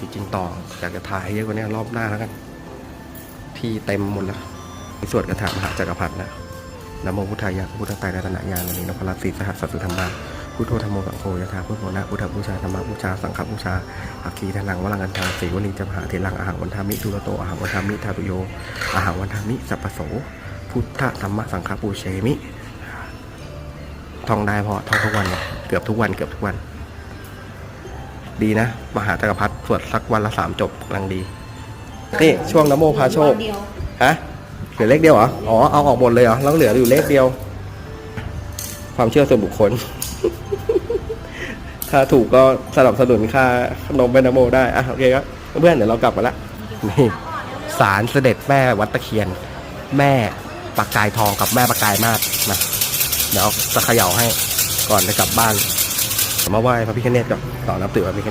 จริงๆต่ออยากจะถ่ายให้เยอะกว่านี้รอบหน้าแล้วกันที่เต็มหมดแล้วสวดกระถามหาจักรพรรดินะนะโมพุทธายะพุทธไตรรัตนญาณนี้นพรัตน์ศรีสหัสสสุธรรมาพุทโธธรรมโมสังโฆยะถาพุทโธนะพุทธบูชาธรรมบูชาสังฆบูชาอาคีทนังวรังกันทางสีวลีจมหาเทลังอาหังวันทามิทุรโตอาหังวันทามิทาตุโยอาหังวันทามิสัพโส พุทธธรรมสังฆปูเชมิท่องได้พอท่องทุกวันเกือบทุกวันเกือบทุกวัน ดีนะ มหาจักรพรรดิสวดสักวันละสามจบกำลังดี นี่ช่วงนโมพาโชค เดียวฮะเหลือเลขเดียวเหรอ อ๋อ เอาออกหมดเลยเหรอ แล้วเหลืออยู่เลขเดียว ความเชื่อส่วนบุคคล ถ้าถูกก็สนับสนุนค่าขนมเป็นนโมได้ อะโอเคครับ เพื่อนๆเดี๋ยวเรากลับมาละนี่สารเสด็จแม่วัดตะเคียน แม่ปากกายทองกับแม่ปากกายมาศนะเดี๋ยวจะเขย่าให้ก่อนจะกลับบ้าน มาไหว้พระพิฆเนศกับต่อนับถือพระพิฆเนศ